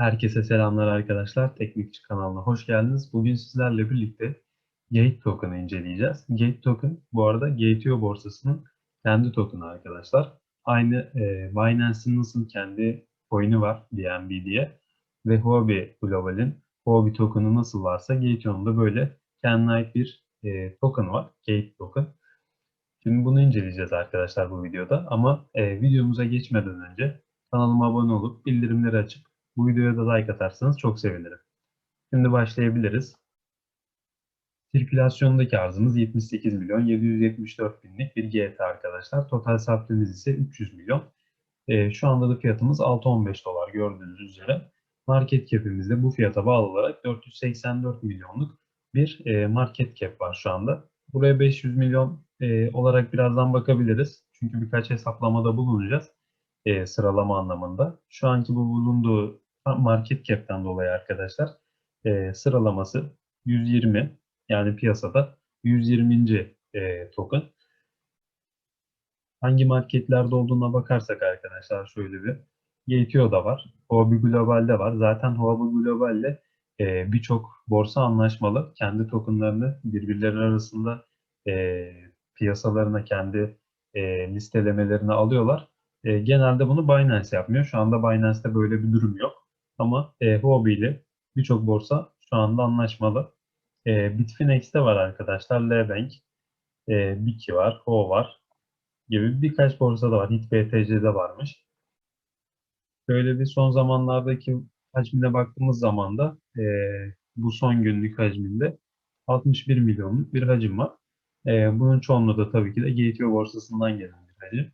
Herkese selamlar arkadaşlar. Teknikçi kanalına hoş geldiniz. Bugün sizlerle birlikte Gate Token'ı inceleyeceğiz. Gate Token bu arada Gate.io borsasının kendi token'ı arkadaşlar. Aynı e, Binance'in nasıl kendi coin'i var BNB diye ve Huobi Global'in Huobi token'ı nasıl varsa Gate.io'nun da böyle kendine ait bir e, token var. Gate Token. Şimdi bunu inceleyeceğiz arkadaşlar bu videoda ama e, videomuza geçmeden önce kanalıma abone olup bildirimleri açıp bu videoya da like atarsanız çok sevinirim. Şimdi başlayabiliriz. Sirkülasyondaki arzımız 78 milyon 774 binlik bir GT arkadaşlar. Total sattığımız ise 300 milyon. E, şu anda da fiyatımız 6-15 dolar gördüğünüz üzere. Market cap'imizde bu fiyata bağlı olarak 484 milyonluk bir e, market cap var şu anda. Buraya 500 milyon e, olarak birazdan bakabiliriz. Çünkü birkaç hesaplamada bulunacağız e, sıralama anlamında. Şu anki bu bulunduğu market cap'ten dolayı arkadaşlar e, sıralaması 120 yani piyasada 120. E, token. Hangi marketlerde olduğuna bakarsak arkadaşlar şöyle bir Gate.io'da var. Huobi Global'de var. Zaten Huobi Global'le e, birçok borsa anlaşmalı. Kendi tokenlarını birbirleri arasında e, piyasalarına kendi e, listelemelerini alıyorlar. E, genelde bunu Binance yapmıyor. Şu anda Binance'te böyle bir durum yok. Ama e, Huobi ile birçok borsa şu anda anlaşmalı. E, Bitfinex'te var arkadaşlar. Lebank, e, Biki var, Ho var gibi birkaç borsa da var. HitBTC'de varmış. Böyle bir son zamanlardaki hacmine baktığımız zaman da e, bu son günlük hacminde 61 milyonluk bir hacim var. E, bunun çoğunluğu da tabii ki de Gate.io borsasından gelen bir hacim.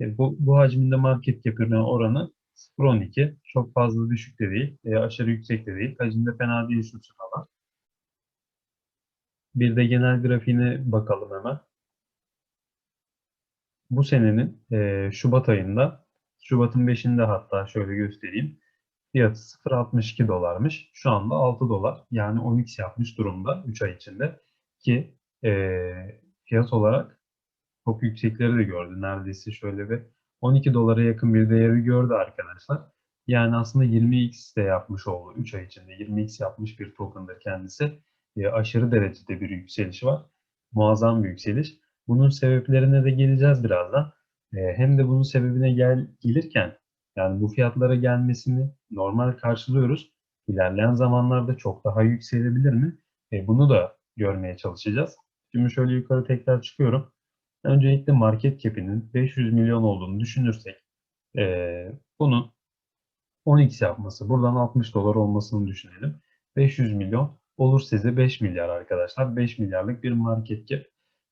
E, bu, bu hacminde market cap'ine oranı 0.12. Çok fazla düşük de değil. E, aşırı yüksek de değil. Hacimde fena değil şu sıralar. Bir de genel grafiğine bakalım hemen. Bu senenin e, Şubat ayında, Şubat'ın 5'inde hatta şöyle göstereyim. Fiyatı 0.62 dolarmış. Şu anda 6 dolar. Yani 10x yapmış durumda 3 ay içinde. Ki e, fiyat olarak çok yüksekleri de gördü. Neredeyse şöyle bir 12 dolara yakın bir değeri gördü arkadaşlar. Yani aslında 20x de yapmış oldu 3 ay içinde. 20x yapmış bir token'dır kendisi. E, aşırı derecede bir yükseliş var. Muazzam bir yükseliş. Bunun sebeplerine de geleceğiz birazdan. E, hem de bunun sebebine gel gelirken yani bu fiyatlara gelmesini normal karşılıyoruz. İlerleyen zamanlarda çok daha yükselebilir mi? E, bunu da görmeye çalışacağız. Şimdi şöyle yukarı tekrar çıkıyorum. Öncelikle market cap'inin 500 milyon olduğunu düşünürsek e, bunun 10x yapması, buradan 60 dolar olmasını düşünelim. 500 milyon olur size 5 milyar arkadaşlar. 5 milyarlık bir market cap.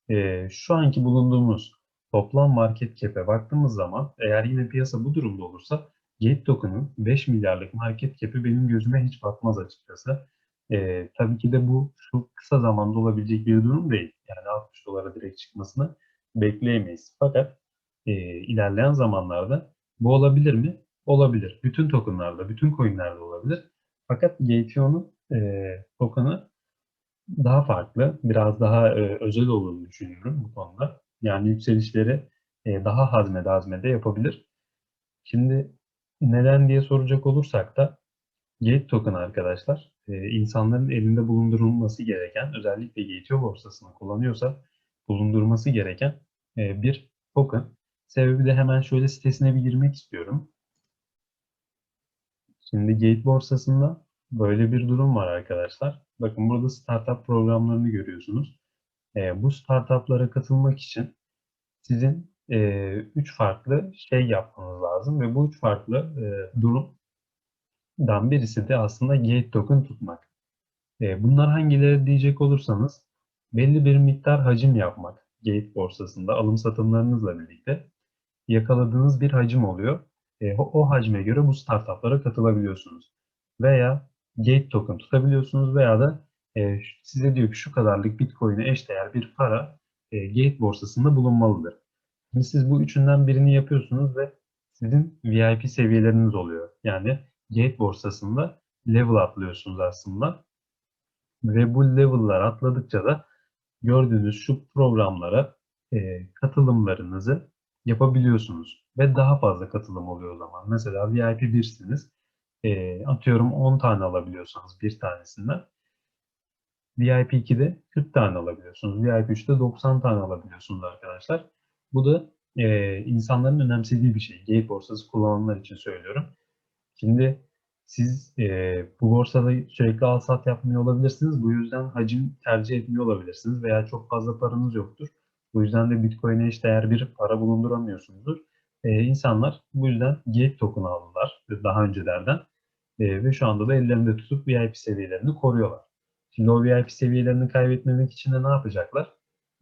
E, şu anki bulunduğumuz toplam market cap'e baktığımız zaman eğer yine piyasa bu durumda olursa Gate Token'ın 5 milyarlık market cap'i benim gözüme hiç batmaz açıkçası. E, tabii ki de bu şu kısa zamanda olabilecek bir durum değil. Yani 60 dolara direkt çıkmasını bekleyemeyiz. Fakat e, ilerleyen zamanlarda bu olabilir mi? Olabilir. Bütün tokenlarda, bütün coinlerde olabilir. Fakat Gate.io'nun e, token'ı daha farklı, biraz daha e, özel olduğunu düşünüyorum bu konuda. Yani yükselişleri e, daha hazmede hazmede yapabilir. Şimdi neden diye soracak olursak da Gate token arkadaşlar e, insanların elinde bulundurulması gereken özellikle Gate.io borsasını kullanıyorsa bulundurması gereken e, bir token. Sebebi de hemen şöyle sitesine bir girmek istiyorum. Şimdi Gate borsasında böyle bir durum var arkadaşlar. Bakın burada startup programlarını görüyorsunuz. E, bu startuplara katılmak için sizin 3 e, farklı şey yapmanız lazım ve bu üç farklı e, durumdan birisi de aslında Gate token tutmak. E, bunlar hangileri diyecek olursanız belli bir miktar hacim yapmak. Gate borsasında alım satımlarınızla birlikte yakaladığınız bir hacim oluyor. E, o, o hacme göre bu startuplara katılabiliyorsunuz. Veya Gate token tutabiliyorsunuz veya da e, size diyor ki şu kadarlık Bitcoin'e eşdeğer bir para e, Gate borsasında bulunmalıdır. Şimdi siz bu üçünden birini yapıyorsunuz ve sizin VIP seviyeleriniz oluyor. Yani Gate borsasında level atlıyorsunuz aslında. Ve bu level'lar atladıkça da gördüğünüz şu programlara e, katılımlarınızı yapabiliyorsunuz. Ve daha fazla katılım oluyor o zaman. Mesela VIP 1'siniz. e, atıyorum 10 tane alabiliyorsanız bir tanesinden VIP 2'de 40 tane alabiliyorsunuz. VIP 3'te 90 tane alabiliyorsunuz arkadaşlar. Bu da e, insanların önemsediği bir şey. Gate borsası kullananlar için söylüyorum. Şimdi siz e, bu borsada sürekli al sat yapmıyor olabilirsiniz. Bu yüzden hacim tercih etmiyor olabilirsiniz veya çok fazla paranız yoktur. Bu yüzden de Bitcoin'e eş değer bir para bulunduramıyorsunuzdur. E, insanlar bu yüzden Gate token aldılar daha öncelerden. E, ve şu anda da ellerinde tutup VIP seviyelerini koruyorlar. Şimdi o VIP seviyelerini kaybetmemek için de ne yapacaklar?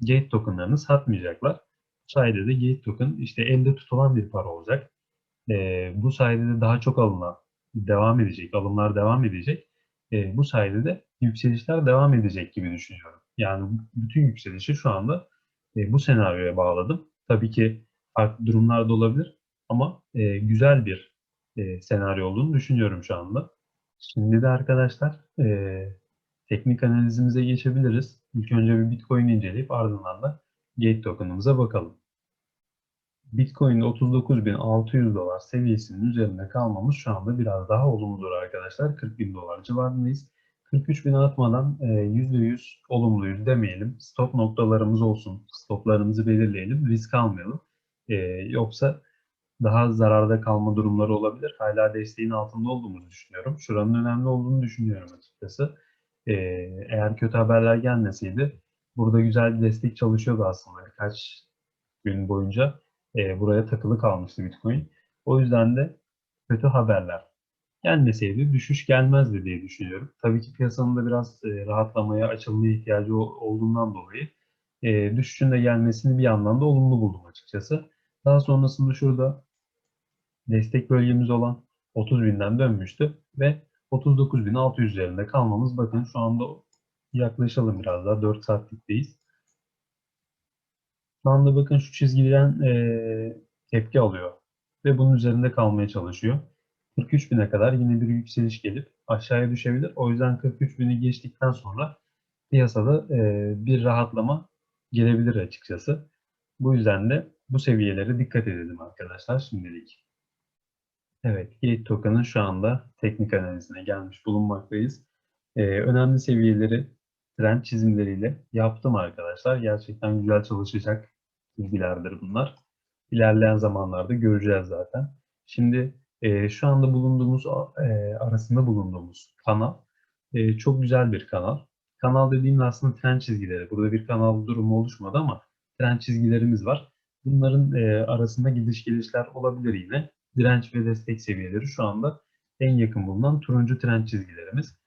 Gate tokenlarını satmayacaklar. Bu sayede de Gate token işte elde tutulan bir para olacak. E, bu sayede de daha çok alınan devam edecek, alımlar devam edecek. E, bu sayede de yükselişler devam edecek gibi düşünüyorum. Yani bütün yükselişi şu anda e, bu senaryoya bağladım. Tabii ki farklı durumlar da olabilir ama e, güzel bir e, senaryo olduğunu düşünüyorum şu anda. Şimdi de arkadaşlar e, teknik analizimize geçebiliriz. İlk önce bir Bitcoin inceleyip ardından da Gate token'ımıza bakalım. Bitcoin'de 39.600 dolar seviyesinin üzerinde kalmamız şu anda biraz daha olumludur arkadaşlar. 40.000 dolar civarındayız. 43.000 atmadan e, %100 olumluyuz demeyelim. Stop noktalarımız olsun. Stoplarımızı belirleyelim. Risk almayalım. E, yoksa daha zararda kalma durumları olabilir. Hala desteğin altında olduğumuzu düşünüyorum. Şuranın önemli olduğunu düşünüyorum açıkçası. E, eğer kötü haberler gelmeseydi burada güzel bir destek çalışıyordu aslında birkaç gün boyunca e, buraya takılı kalmıştı Bitcoin. O yüzden de kötü haberler gelmeseydi düşüş gelmezdi diye düşünüyorum. Tabii ki piyasanın da biraz e, rahatlamaya, açılmaya ihtiyacı olduğundan dolayı e, düşüşün de gelmesini bir yandan da olumlu buldum açıkçası. Daha sonrasında şurada destek bölgemiz olan 30 binden dönmüştü ve 39.600 üzerinde kalmamız bakın şu anda yaklaşalım biraz daha 4 saatlikteyiz. Şu anda bakın şu çizgiden e, tepki alıyor ve bunun üzerinde kalmaya çalışıyor. 43 bine kadar yine bir yükseliş gelip aşağıya düşebilir. O yüzden 43 bini geçtikten sonra piyasada e, bir rahatlama gelebilir açıkçası. Bu yüzden de bu seviyelere dikkat edelim arkadaşlar şimdilik. Evet, Gate Token'ın şu anda teknik analizine gelmiş bulunmaktayız. Ee, önemli seviyeleri trend çizimleriyle yaptım arkadaşlar. Gerçekten güzel çalışacak bilgilerdir bunlar. İlerleyen zamanlarda göreceğiz zaten. Şimdi e, şu anda bulunduğumuz, e, arasında bulunduğumuz kanal e, çok güzel bir kanal. Kanal dediğim aslında trend çizgileri. Burada bir kanal durumu oluşmadı ama trend çizgilerimiz var. Bunların e, arasında gidiş gelişler olabilir yine. Direnç ve destek seviyeleri şu anda en yakın bulunan turuncu trend çizgilerimiz.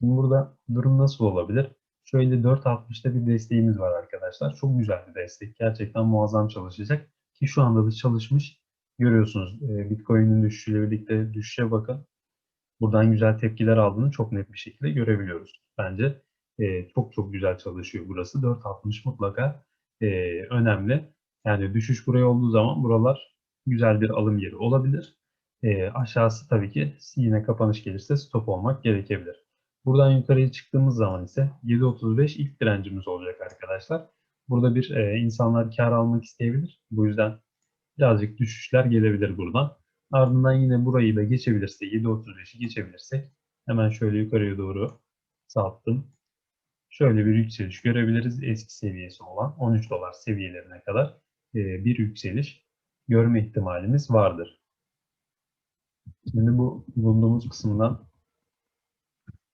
Şimdi burada durum nasıl olabilir? Şöyle 4.60'da bir desteğimiz var arkadaşlar. Çok güzel bir destek. Gerçekten muazzam çalışacak. Ki şu anda da çalışmış. Görüyorsunuz e, Bitcoin'in düşüşüyle birlikte düşüşe bakın. Buradan güzel tepkiler aldığını çok net bir şekilde görebiliyoruz. Bence e, çok çok güzel çalışıyor burası. 4.60 mutlaka e, önemli. Yani düşüş buraya olduğu zaman buralar güzel bir alım yeri olabilir. E, aşağısı tabii ki yine kapanış gelirse stop olmak gerekebilir. Buradan yukarıya çıktığımız zaman ise 7.35 ilk direncimiz olacak arkadaşlar. Burada bir e, insanlar kar almak isteyebilir. Bu yüzden birazcık düşüşler gelebilir buradan. Ardından yine burayı da geçebilirse 7.35'i geçebilirsek hemen şöyle yukarıya doğru sattım. Şöyle bir yükseliş görebiliriz. Eski seviyesi olan 13 dolar seviyelerine kadar e, bir yükseliş görme ihtimalimiz vardır. Şimdi bu bulunduğumuz kısımdan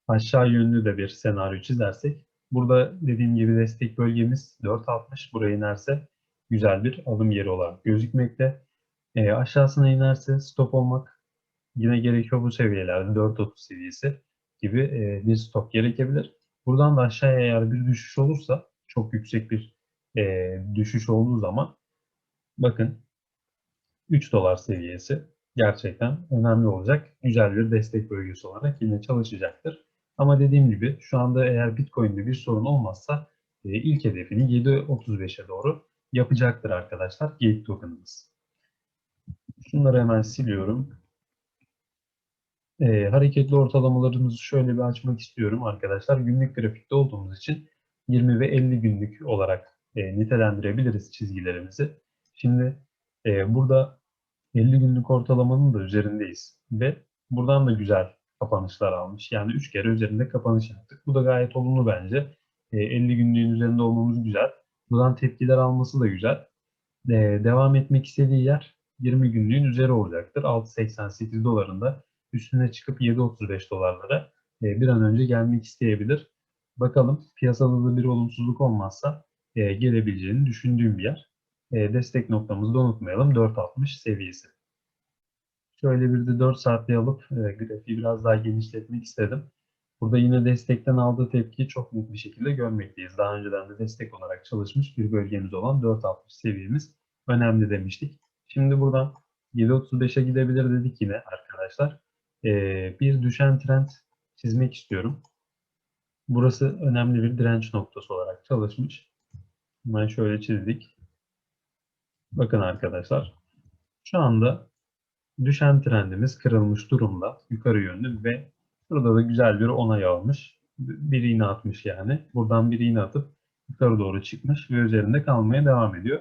aşağı yönlü de bir senaryo çizersek burada dediğim gibi destek bölgemiz 4.60 buraya inerse güzel bir alım yeri olarak gözükmekte. E, aşağısına inerse stop olmak yine gerekiyor bu seviyelerde 4.30 seviyesi gibi e, bir stop gerekebilir. Buradan da aşağıya eğer bir düşüş olursa çok yüksek bir e, düşüş olduğu zaman bakın 3 dolar seviyesi gerçekten önemli olacak. Güzel bir destek bölgesi olarak yine çalışacaktır. Ama dediğim gibi şu anda eğer Bitcoin'de bir sorun olmazsa e, ilk hedefini 7.35'e doğru yapacaktır arkadaşlar Gate token'ımız. Şunları hemen siliyorum. E, hareketli ortalamalarımızı şöyle bir açmak istiyorum arkadaşlar. Günlük grafikte olduğumuz için 20 ve 50 günlük olarak e, nitelendirebiliriz çizgilerimizi. Şimdi e, burada 50 günlük ortalamanın da üzerindeyiz ve Buradan da güzel kapanışlar almış. Yani 3 kere üzerinde kapanış yaptık. Bu da gayet olumlu bence. E, 50 günlüğün üzerinde olmamız güzel. Buradan tepkiler alması da güzel. E, devam etmek istediği yer 20 günlüğün üzeri olacaktır. 6.88 dolarında üstüne çıkıp 7.35 dolarlara e, bir an önce gelmek isteyebilir. Bakalım piyasada da bir olumsuzluk olmazsa e, gelebileceğini düşündüğüm bir yer. E, destek noktamızı da unutmayalım 4.60 seviyesi. Şöyle bir de 4 saatli alıp e, grafiği biraz daha genişletmek istedim. Burada yine destekten aldığı tepkiyi çok net bir şekilde görmekteyiz. Daha önceden de destek olarak çalışmış bir bölgemiz olan 4.60 seviyemiz önemli demiştik. Şimdi buradan 7.35'e gidebilir dedik yine arkadaşlar. E, bir düşen trend çizmek istiyorum. Burası önemli bir direnç noktası olarak çalışmış. Hemen şöyle çizdik. Bakın arkadaşlar. Şu anda düşen trendimiz kırılmış durumda. Yukarı yönlü ve burada da güzel bir onay almış. Bir iğne atmış yani. Buradan bir iğne atıp yukarı doğru çıkmış ve üzerinde kalmaya devam ediyor.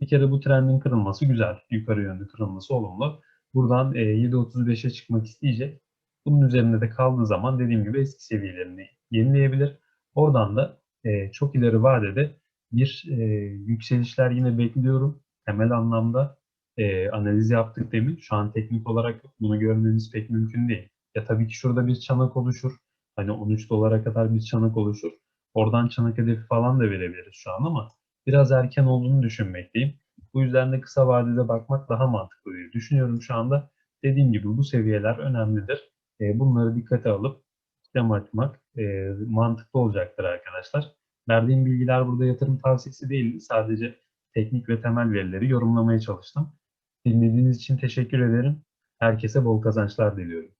Bir kere bu trendin kırılması güzel. Yukarı yönlü kırılması olumlu. Buradan 7.35'e çıkmak isteyecek. Bunun üzerinde de kaldığı zaman dediğim gibi eski seviyelerini yenileyebilir. Oradan da e, çok ileri vadede bir e, yükselişler yine bekliyorum. Temel anlamda e, analiz yaptık demin. Şu an teknik olarak bunu görmemiz pek mümkün değil. Ya tabii ki şurada bir çanak oluşur. Hani 13 dolara kadar bir çanak oluşur. Oradan çanak hedefi falan da verebiliriz şu an ama biraz erken olduğunu düşünmekteyim. Bu yüzden de kısa vadede bakmak daha mantıklı diye düşünüyorum şu anda. Dediğim gibi bu seviyeler önemlidir. E, bunları dikkate alıp işlem açmak e, mantıklı olacaktır arkadaşlar. Verdiğim bilgiler burada yatırım tavsiyesi değil. Sadece teknik ve temel verileri yorumlamaya çalıştım. Dinlediğiniz için teşekkür ederim. Herkese bol kazançlar diliyorum.